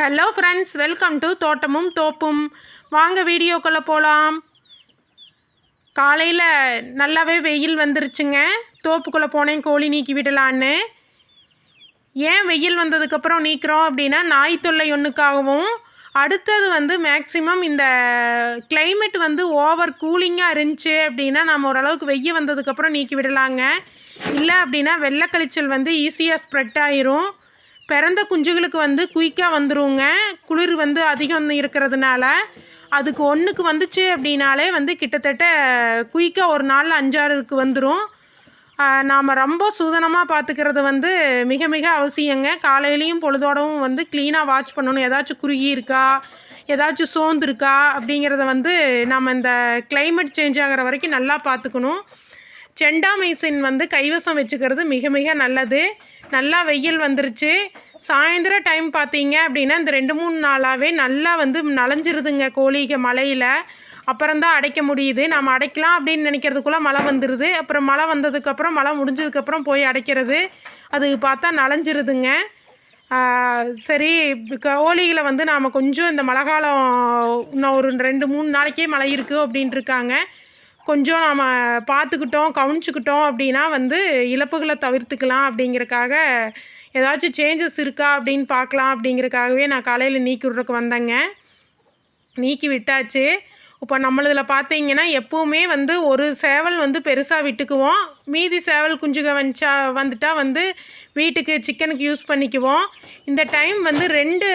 Hello friends welcome to தோட்டமும் தோப்பும். வாங்க வீடியோக்குள்ளே போகலாம் காலையில் நல்லாவே வெயில் வந்துருச்சுங்க. தோப்புக்குள்ளே போனேன் கோழி நீக்கி விடலான்னு. ஏன் வெயில் வந்ததுக்கப்புறம் நீக்கிறோம் அப்படின்னா நாய் தொல்லை ஒன்றுக்காகவும் அடுத்தது வந்து மேக்ஸிமம் இந்த கிளைமேட் வந்து ஓவர் கூலிங்காக இருந்துச்சு அப்படின்னா நம்ம ஓரளவுக்கு வெய்ய வந்ததுக்கப்புறம் நீக்கி விடலாங்க. இல்லை அப்படின்னா வெள்ளக்கழிச்சல் வந்து ஈஸியாக ஸ்ப்ரெட் ஆயிரும். பிறந்த குஞ்சுகளுக்கு வந்து குயிக்காக வந்துருங்க. குளிர் வந்து அதிகம் இருக்கிறதுனால அதுக்கு ஒன்றுக்கு வந்துச்சு அப்படின்னாலே வந்து கிட்டத்தட்ட குயிக்காக ஒரு நாளில் அஞ்சாறுக்கு வந்துடும் நாம் ரொம்ப சூதனமாக பார்த்துக்கிறது வந்து மிக மிக அவசியங்க. காலையிலையும் பொழுதோடவும் வந்து க்ளீனாக வாட்ச் பண்ணணும். ஏதாச்சும் குறுகி இருக்கா? ஏதாச்சும் சோர்ந்துருக்கா? அப்படிங்கிறத வந்து நம்ம இந்த கிளைமேட் சேஞ்ச் ஆகிற வரைக்கும் நல்லா பார்த்துக்கணும் செண்டாமைசின் வந்து கைவசம் வச்சுக்கிறது மிக மிக நல்லது. நல்லா வெயில் வந்துருச்சு. சாயந்தரம் டைம் பார்த்தீங்க அப்படின்னா இந்த ரெண்டு மூணு நாளாகவே நல்லா வந்து நலஞ்சிருதுங்க கோழிக மழையில். அப்புறம்தான் அடைக்க முடியுது. நம்ம அடைக்கலாம் அப்படின்னு நினைக்கிறதுக்குள்ளே மழை வந்துடுது அப்புறம் மழை வந்ததுக்கப்புறம் மழை முடிஞ்சதுக்கப்புறம் போய் அடைக்கிறது. அது பார்த்தா நலஞ்சிருதுங்க. சரி கோழிகளை வந்து நாம் கொஞ்சம் இந்த மழை காலம் இன்னும் ஒரு ரெண்டு மூணு நாளைக்கே மழை இருக்குது அப்படின்ட்டு இருக்காங்க. கொஞ்சம் நாம் பார்த்துக்கிட்டோம் கவனிச்சுக்கிட்டோம் அப்படின்னா வந்து இழப்புகளை தவிர்த்துக்கலாம் அப்படிங்கிறக்காக ஏதாச்சும் சேஞ்சஸ் இருக்கா அப்படின்னு பார்க்கலாம் அப்படிங்கிறக்காகவே நான் காலையில் நீக்கி விட்றதுக்கு வந்தேங்க. நீக்கி விட்டாச்சு. இப்போ நம்மளதில் பார்த்தீங்கன்னா எப்போவுமே வந்து ஒரு சேவல் வந்து பெருசாக விட்டுக்குவோம். மீதி சேவல் குஞ்சுக வந்துச்சா வந்துட்டால் வந்து வீட்டுக்கு சிக்கனுக்கு யூஸ் பண்ணிக்குவோம். இந்த டைம் வந்து ரெண்டு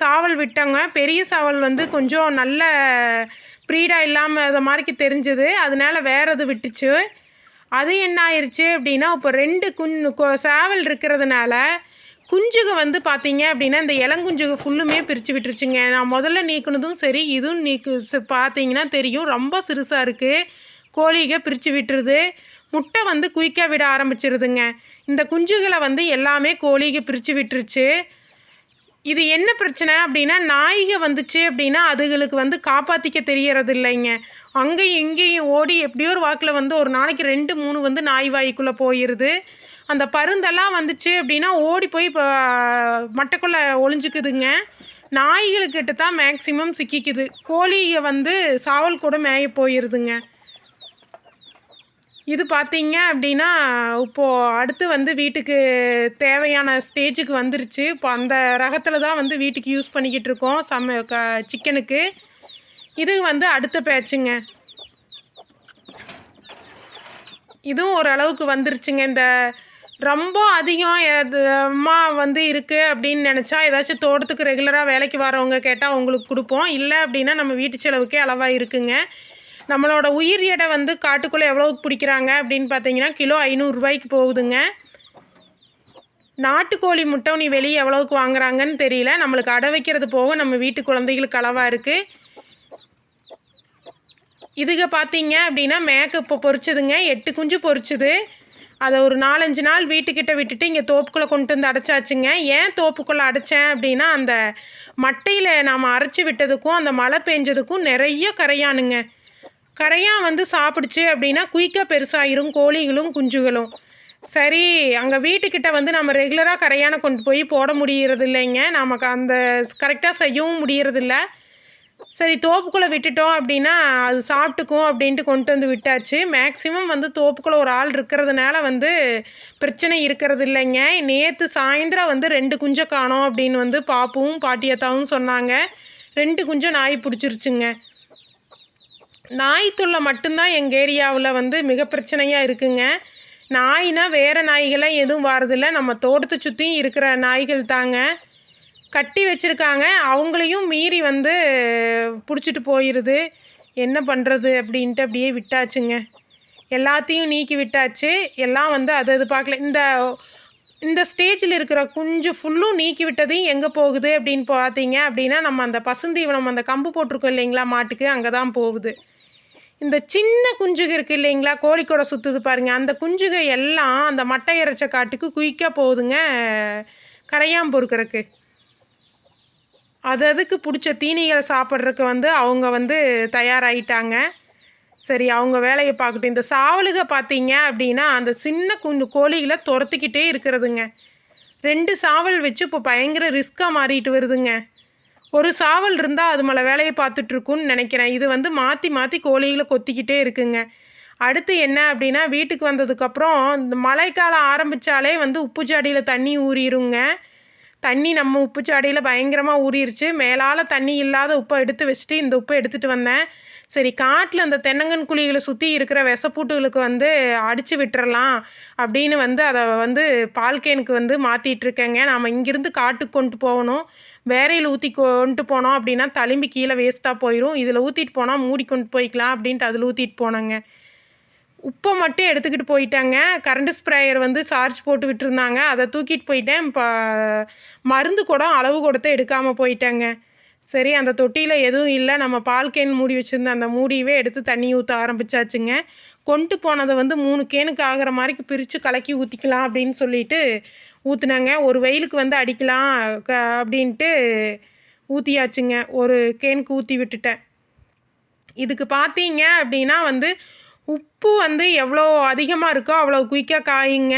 சாவல் விட்டோங்க. பெரிய சாவல் வந்து கொஞ்சம் நல்ல ப்ரீடாக இல்லாமல் அதை மாதிரிக்கு தெரிஞ்சது. அதனால வேற இது விட்டுச்சு. அது என்ன ஆயிடுச்சு அப்படின்னா இப்போ ரெண்டு குஞ்சு கொ- சேவல் இருக்கிறதுனால குஞ்சுக வந்து பார்த்தீங்க அப்படின்னா இந்த இளங்குஞ்சுக ஃபுல்லுமே பிரித்து விட்டுருச்சுங்க. நான் முதல்ல நீக்கினதும் சரி இதுவும் நீக்கு பார்த்தீங்கன்னா தெரியும். ரொம்ப சிறுசாக இருக்குது கோழிக பிரித்து விட்டுருது. முட்டை வந்து குயிக்காக விட ஆரம்பிச்சிருதுங்க. இந்த குஞ்சுகளை வந்து எல்லாமே கோழிக பிரித்து விட்டுருச்சு. இது என்ன பிரச்சனை அப்படின்னா நாய்க வந்துச்சு அப்படின்னா அதுகளுக்கு வந்து காப்பாற்றிக்க தெரியறது இல்லைங்க அங்கேயும் இங்கேயும் ஓடி எப்படியோ ஒரு வாக்கில் வந்து ஒரு நாளைக்கு ரெண்டு மூணு வந்து நாய் வாய்க்குள்ளே போயிடுது அந்த பருந்தெல்லாம் வந்துச்சு அப்படின்னா ஓடி போய் இப்போ மட்டைக்குள்ளே ஒளிஞ்சுக்குதுங்க. நாய்களுக்கிட்ட தான் மேக்சிமம் சிக்கிக்குது. கோழியை வந்து சாவல் கூட மேய போயிடுதுங்க இது பார்த்தீங்க அப்படின்னா இப்போது அடுத்து வந்து வீட்டுக்கு தேவையான ஸ்டேஜுக்கு வந்துருச்சு. இப்போ அந்த ரகத்தில் தான் வந்து வீட்டுக்கு யூஸ் பண்ணிக்கிட்டு இருக்கோம். சம க சிக்கனுக்கு இது வந்து அடுத்த பேட்சுங்க இதுவும் ஓரளவுக்கு வந்துருச்சுங்க. இந்த ரொம்ப அதிகம் எதுமா வந்து இருக்குது அப்படின்னு நினச்சா ஏதாச்சும் தோட்டத்துக்கு ரெகுலராக வேலைக்கு வரவங்க கேட்டால் அவங்களுக்கு கொடுப்போம். இல்லை அப்படின்னா நம்ம வீட்டு செலவுக்கே அளவாக இருக்குங்க. நம்மளோட உயிர் எடை வந்து காட்டுக்குள்ளே எவ்வளோக்கு பிடிக்கிறாங்க அப்படின்னு பார்த்தீங்கன்னா கிலோ ஐநூறுரூபாய்க்கு போகுதுங்க. நாட்டுக்கோழி முட்டை நீ வெளியே எவ்வளோக்கு வாங்குறாங்கன்னு தெரியல. நம்மளுக்கு அடை வைக்கிறது போக நம்ம வீட்டு குழந்தைகளுக்கு அளவாக இருக்குது இதுக பார்த்தீங்க அப்படின்னா மேக்கு இப்போ பொறிச்சதுங்க எட்டு குஞ்சு பொரிச்சுது. அதை ஒரு நாலஞ்சு நாள் வீட்டுக்கிட்ட விட்டுட்டு இங்கே தோப்புக்குள்ளே கொண்டு வந்து அடைச்சாச்சுங்க. ஏன் தோப்புக்குள்ளே அடைச்சேன் அப்படின்னா அந்த மட்டையில் நாம் அரைச்சி விட்டதுக்கும் அந்த மழை பெஞ்சதுக்கும் நிறைய கரையானுங்க. கரையான் வந்து சாப்பிடுச்சு அப்படின்னா குயிக்காக பெருசாயிரும் கோழிகளும் குஞ்சுகளும். சரி அங்கே வீட்டுக்கிட்ட வந்து நம்ம ரெகுலராக கரையானை கொண்டு போய் போட முடியறது இல்லைங்க நமக்கு அந்த கரெக்டாக செய்யவும் முடியறதில்ல. சரி தோப்புக்குள்ளே விட்டுட்டோம் அப்படின்னா அது சாப்பிட்டுக்கும் அப்படின்ட்டு கொண்டு வந்து விட்டாச்சு. மேக்ஸிமம் வந்து தோப்புக்குள்ளே ஒரு ஆள் இருக்கிறதுனால வந்து பிரச்சனை இருக்கிறது இல்லைங்க நேற்று சாயந்தரம் வந்து ரெண்டு குஞ்சை காணோம் அப்படின்னு வந்து பாப்பும் பாட்டியத்தாவும் சொன்னாங்க. ரெண்டு குஞ்சம் நாய் பிடிச்சிருச்சுங்க. நாய் தொல்லை மட்டும்தான் எங்கள் ஏரியாவில் வந்து மிக பிரச்சனையாக இருக்குங்க. நாய்னா வேறு நாய்களாம் எதுவும் வரதில்லை. நம்ம தோட்டத்தை சுற்றியும் இருக்கிற நாய்கள் தாங்க. கட்டி வச்சுருக்காங்க. அவங்களையும் மீறி வந்து பிடிச்சிட்டு போயிடுது என்ன பண்ணுறது அப்படின்ட்டு அப்படியே விட்டாச்சுங்க. எல்லாத்தையும் நீக்கி விட்டாச்சு. எல்லாம் வந்து அது அது பார்க்கல. இந்த இந்த ஸ்டேஜில் இருக்கிற குஞ்சு ஃபுல்லும் நீக்கி விட்டதையும் எங்கே போகுது அப்படின்னு பார்த்தீங்க அப்படின்னா நம்ம அந்த பசுந்தீவனம் அந்த கம்பு போட்டிருக்கோம் இல்லைங்களா மாட்டுக்கு அங்கே தான் போகுது. இந்த சின்ன குஞ்சுக இருக்குது இல்லைங்களா? கோழிக்கூட சுற்றுது பாருங்கள் அந்த குஞ்சுக எல்லாம் அந்த மட்டை இறைச்ச காட்டுக்கு குயிக்காக போகுதுங்க. கரையாம் பொறுக்கிறதுக்கு அது அதுக்கு பிடிச்ச தீனிகளை சாப்பிட்றதுக்கு வந்து அவங்க வந்து தயாராகிட்டாங்க சரி அவங்க வேலையை பார்க்கட்டும். இந்த சாவலுக பார்த்தீங்க அப்படின்னா அந்த சின்ன குஞ்சு கோழிகளை துரத்துக்கிட்டே இருக்கிறதுங்க. ரெண்டு சாவல் வச்சு இப்போ பயங்கர ரிஸ்க்காக மாறிட்டு வருதுங்க. ஒரு சாவல் இருந்தால் அது மேலே வேலையை பார்த்துட்ருக்குன்னு நினைக்கிறேன். இது வந்து மாற்றி மாற்றி கோழிகளை கொத்திக்கிட்டே இருக்குங்க. அடுத்து என்ன அப்படின்னா வீட்டுக்கு வந்ததுக்கப்புறம் இந்த மழைக்காலம் ஆரம்பித்தாலே வந்து உப்பு ஜாடியில் தண்ணி ஊறிடுங்க தண்ணி நம்ம உப்பு சாடியில் பயங்கரமாக ஊறிடுச்சு மேலால் தண்ணி இல்லாத உப்பை எடுத்து வச்சுட்டு இந்த உப்பை எடுத்துகிட்டு வந்தேன். சரி காட்டில் அந்த தென்னங்கன் குழிகளை சுற்றி இருக்கிற விஷப்பூட்டுகளுக்கு வந்து அடித்து விட்டுறலாம் அப்படின்னு வந்து அதை வந்து பால்கேனுக்கு வந்து மாற்றிட்டுருக்கேங்க நாம் இங்கேருந்து காட்டுக்கு கொண்டு போகணும். வேறையில் ஊற்றி கொண்டு போனோம் அப்படின்னா தழும்பி கீழே வேஸ்ட்டாக போயிடும் இதில் ஊற்றிட்டு போனால் மூடி கொண்டு போய்க்கலாம் அப்படின்ட்டு அதில் ஊற்றிட்டு போனேங்க. உப்பை மட்டும் எடுத்துக்கிட்டு போயிட்டேங்க. கரண்ட் ஸ்ப்ரேயர் வந்து சார்ஜ் போட்டு விட்டுருந்தாங்க. அதை தூக்கிட்டு போயிட்டேன். இப்போ மருந்து குடம் அளவு குடத்தை எடுக்காமல் போயிட்டேங்க. சரி அந்த தொட்டியில் எதுவும் இல்லை. நம்ம பால் கேன் மூடி வச்சுருந்த அந்த மூடியவே எடுத்து தண்ணி ஊற்ற ஆரம்பிச்சாச்சுங்க. கொண்டு போனதை வந்து மூணு கேனுக்கு ஆகிற மாதிரிக்கு பிரித்து கலக்கி ஊற்றிக்கலாம் அப்படின்னு சொல்லிட்டு ஊற்றுனாங்க ஒரு வெயிலுக்கு வந்து அடிக்கலாம் க அப்படின்ட்டு ஊற்றியாச்சுங்க ஒரு கேனுக்கு ஊற்றி விட்டுட்டேன். இதுக்கு பார்த்தீங்க அப்படின்னா வந்து உப்பு வந்து எவ்வளோ அதிகமாக இருக்கோ அவ்வளோ குயிக்காக காயுங்க.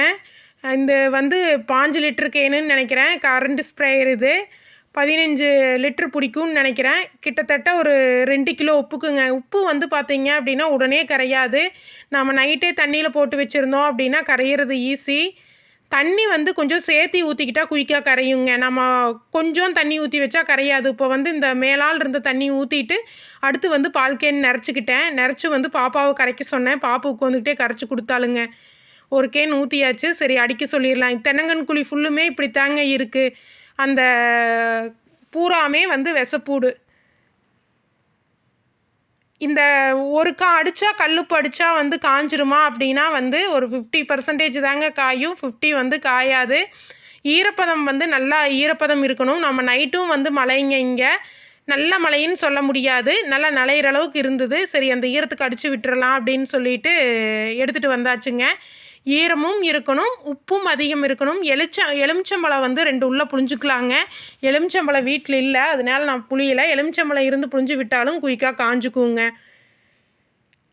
இந்த வந்து பாஞ்சு லிட்டரு கேனுன்னு நினைக்கிறேன். கரண்ட் ஸ்ப்ரேயர் இது. பதினஞ்சு லிட்ரு பிடிக்கும்னு நினைக்கிறேன். கிட்டத்தட்ட ஒரு ரெண்டு கிலோ உப்புக்குங்க. உப்பு வந்து பார்த்தீங்க அப்படின்னா உடனே கரையாது. நம்ம நைட்டே தண்ணியில் போட்டு வச்சுருந்தோம் அப்படின்னா கரையிறது ஈஸி தண்ணி வந்து கொஞ்சம் சேர்த்தி ஊற்றிக்கிட்டா குயிக்காக கரையுங்க. நம்ம கொஞ்சம் தண்ணி ஊற்றி வச்சா கரையாது. இப்போ வந்து இந்த மேலால் இருந்த தண்ணி ஊற்றிட்டு அடுத்து வந்து பால் கேன் நிறச்சிக்கிட்டேன் நிறச்சி வந்து பாப்பாவை கரைக்க சொன்னேன். பாப்பா உட்காந்துக்கிட்டே கரைச்சி கொடுத்தாளுங்க. ஒரு கேன் ஊற்றியாச்சு சரி அடிக்க சொல்லிடலாம். தென்னங்கன் குழி ஃபுல்லுமே இப்படி தாங்க இருக்குது அந்த பூராமே வந்து விசப்பூடு. இந்த ஒருக்கா அடித்தா கல்லுப்பு அடித்தா வந்து காஞ்சிருமா அப்படின்னா வந்து ஒரு ஃபிஃப்டி பர்சன்டேஜ் தாங்க காயும். ஃபிஃப்டி வந்து காயாது. ஈரப்பதம் வந்து நல்லா ஈரப்பதம் இருக்கணும். நம்ம நைட்டும் வந்து மழைங்க இங்கே. நல்ல மழைன்னு சொல்ல முடியாது. நல்லா நலையிற அளவுக்கு இருந்தது. சரி அந்த ஈரத்துக்கு அடித்து விட்டுறலாம் அப்படின்னு சொல்லிட்டு எடுத்துகிட்டு வந்தாச்சுங்க. ஈரமும் இருக்கணும் உப்பும் அதிகம் இருக்கணும். எலுமிச்சம் எலுமிச்சம்பழம் வந்து ரெண்டு உள்ளே புழிஞ்சுக்கலாங்க. எலுமிச்சம்பழம் வீட்டில் இல்லை அதனால நான் புளியலை எலுமிச்சம்பழம் இருந்து புழிஞ்சு விட்டாலும் குயிக்காக காஞ்சுக்குங்க.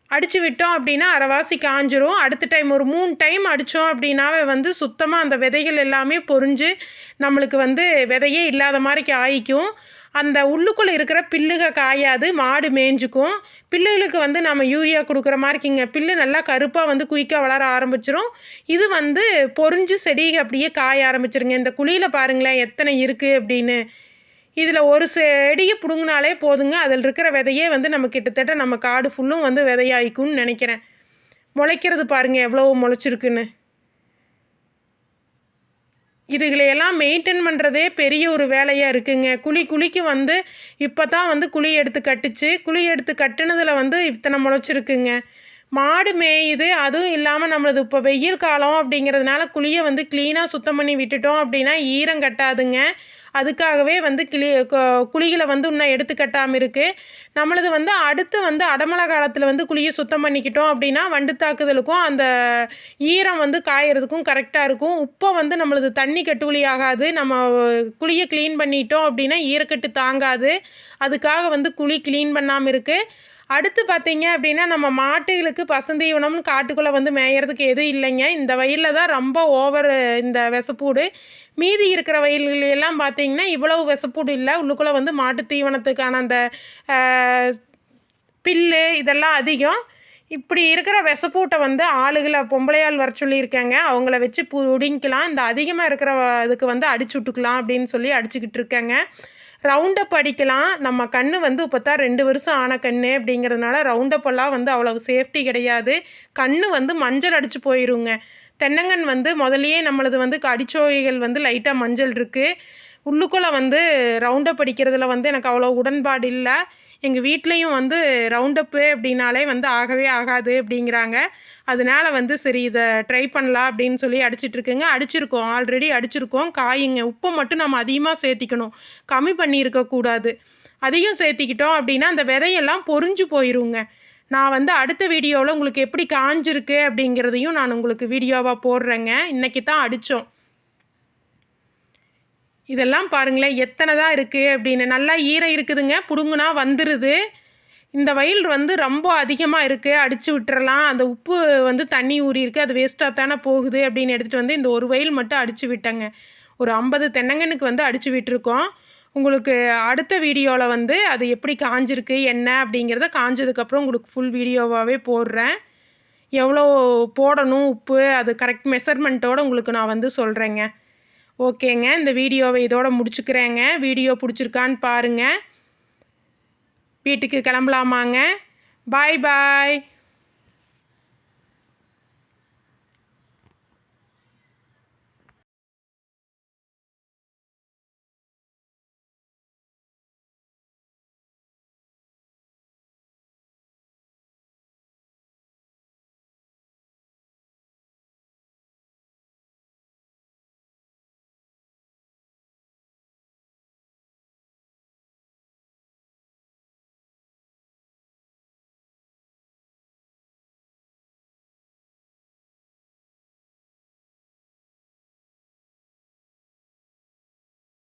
அடித்து விட்டோம் அப்படின்னா அரைவாசி காஞ்சிரும். அடுத்த டைம் ஒரு மூணு டைம் அடித்தோம் அப்படின்னாவே வந்து சுத்தமாக அந்த விதைகள் எல்லாமே பொறிஞ்சு நம்மளுக்கு வந்து விதையே இல்லாத மாதிரி ஆயிக்கும். அந்த உள்ளுக்குள்ளே இருக்கிற பில்லுக காயாது மாடு மேய்ஞ்சிக்கும் பில்லுகளுக்கு வந்து நம்ம யூரியா கொடுக்குற மாதிரி மாதிரிக்கிங்க பில்லு நல்லா கருப்பாக வந்து குயிக்காக வளர ஆரம்பிச்சிரும். இது வந்து பொறிஞ்சு செடி அப்படியே காய ஆரம்பிச்சிருங்க. இந்த குழியில் பாருங்களேன் எத்தனை இருக்குது அப்படின்னு. இதில் ஒரு செடியை பிடுங்கினாலே போதுங்க. அதில் இருக்கிற விதையே வந்து நம்ம கிட்டத்தட்ட நம்ம காடு ஃபுல்லும் வந்து விதையாயிக்கும்னு நினைக்கிறேன். முளைக்கிறது பாருங்கள் எவ்வளோ முளைச்சிருக்குன்னு. இதுகளையெல்லாம் மெயின்டைன் பண்ணுறதே பெரிய ஒரு வேலையாக இருக்குங்க. குழி குழிக்கு வந்து இப்போ தான் வந்து குழி எடுத்து கட்டுச்சு. குழி எடுத்து கட்டுனதில் வந்து இத்தனை முளைச்சிருக்குங்க. மாடு மேயுது அதுவும் இல்லாமல் நம்மளது இப்போ வெயில் காலம் அப்படிங்கிறதுனால குழியை வந்து க்ளீனாக சுத்தம் பண்ணி விட்டுட்டோம் அப்படின்னா ஈரம் கட்டாதுங்க. அதுக்காகவே வந்து கிளி குழிகளை வந்து இன்னும் எடுத்து கட்டாமல் இருக்குது நம்மளது வந்து அடுத்து வந்து அடமலை காலத்தில் வந்து குழியை சுத்தம் பண்ணிக்கிட்டோம் அப்படின்னா வண்டு தாக்குதலுக்கும் அந்த ஈரம் வந்து காயறதுக்கும் கரெக்டாக இருக்கும். உப்பை வந்து நம்மளது தண்ணி கட்டுவலி ஆகாது. நம்ம குழியை க்ளீன் பண்ணிட்டோம் அப்படின்னா ஈரக்கட்டு தாங்காது. அதுக்காக வந்து குழி க்ளீன் பண்ணாமல் இருக்குது அடுத்து பார்த்தீங்க அப்படின்னா நம்ம மாட்டுகளுக்கு பசுந்தீவனம்னு காட்டுக்குள்ளே வந்து மேயறதுக்கு எதுவும் இல்லைங்க. இந்த வயலில் தான் ரொம்ப ஓவர் இந்த விசப்பூடு. மீதி இருக்கிற வயல்களெல்லாம் பார்த்தீங்கன்னா இவ்வளவு விசப்பூடு இல்லை. உள்ளுக்குள்ளே வந்து மாட்டு தீவனத்துக்கான அந்த பில்லு இதெல்லாம் அதிகம். இப்படி இருக்கிற விசப்பூட்டை வந்து ஆளுகளை பொம்பளையால் வர சொல்லியிருக்காங்க. அவங்கள வச்சு புடிங்கிக்கலாம். இந்த அதிகமாக இருக்கிற இதுக்கு வந்து அடிச்சு விட்டுக்கலாம் அப்படின்னு சொல்லி அடிச்சுக்கிட்டு இருக்காங்க. ரவுண்டப் அடிக்கலாம். நம்ம கண் வந்து இப்போ தான் ரெண்டு வருஷம் ஆன கண்ணு அப்படிங்கிறதுனால ரவுண்டப்பெல்லாம் வந்து அவ்வளவு சேஃப்டி கிடையாது. கண் வந்து மஞ்சள் அடித்து போயிருங்க. தென்னங்கன் வந்து முதலியே நம்மளது வந்து அடிச்சோகைகள் வந்து லைட்டாக மஞ்சள் இருக்குது உள்ளுக்குள்ளே வந்து ரவுண்டப் அடிக்கிறதுல வந்து எனக்கு அவ்வளோ உடன்பாடு இல்லை. எங்கள் வீட்லேயும் வந்து ரவுண்டப்பு அப்படின்னாலே வந்து ஆகவே ஆகாது அப்படிங்கிறாங்க. அதனால வந்து சரி இதை ட்ரை பண்ணலாம் அப்படின்னு சொல்லி அடிச்சிட்ருக்குங்க அடிச்சிருக்கோம் ஆல்ரெடி அடிச்சிருக்கோம். காயுங்க உப்பை மட்டும் நம்ம அதிகமாக சேர்த்திக்கணும். கம்மி பண்ணியிருக்கக்கூடாது அதையும் சேர்த்திக்கிட்டோம் அப்படின்னா அந்த விதையெல்லாம் பொறிஞ்சு போயிருங்க. நான் வந்து அடுத்த வீடியோவில் உங்களுக்கு எப்படி காஞ்சிருக்கு அப்படிங்கிறதையும் நான் உங்களுக்கு வீடியோவாக போடுறேங்க. இன்றைக்கி தான் அடித்தோம் இதெல்லாம் பாருங்களேன் எத்தனை தான் இருக்குது அப்படின்னு. நல்லா ஈரம் இருக்குதுங்க புடுங்குனா வந்துடுது இந்த வயல் வந்து ரொம்ப அதிகமாக இருக்குது அடித்து விட்டுறலாம். அந்த உப்பு வந்து தண்ணி ஊறி இருக்குது அது வேஸ்ட்டாக தானே போகுது அப்படின்னு எடுத்துகிட்டு வந்து இந்த ஒரு வயல் மட்டும் அடித்து விட்டேங்க. ஒரு ஐம்பது தென்னங்கன்னுக்கு வந்து அடித்து விட்டுருக்கோம். உங்களுக்கு அடுத்த வீடியோவில் வந்து அது எப்படி காஞ்சிருக்கு என்ன அப்படிங்கிறத காஞ்சதுக்கப்புறம் உங்களுக்கு ஃபுல் வீடியோவாகவே போடுறேன். எவ்வளோ போடணும் உப்பு அது கரெக்ட் மெஷர்மெண்ட்டோடு உங்களுக்கு நான் வந்து சொல்கிறேங்க ஓகேங்க இந்த வீடியோவை இதோட முடிச்சுக்கிறேங்க. வீடியோ பிடிச்சிருக்கான்னு பாருங்கள் வீட்டுக்கு கிளம்பலாமாங்க. பாய் பாய்.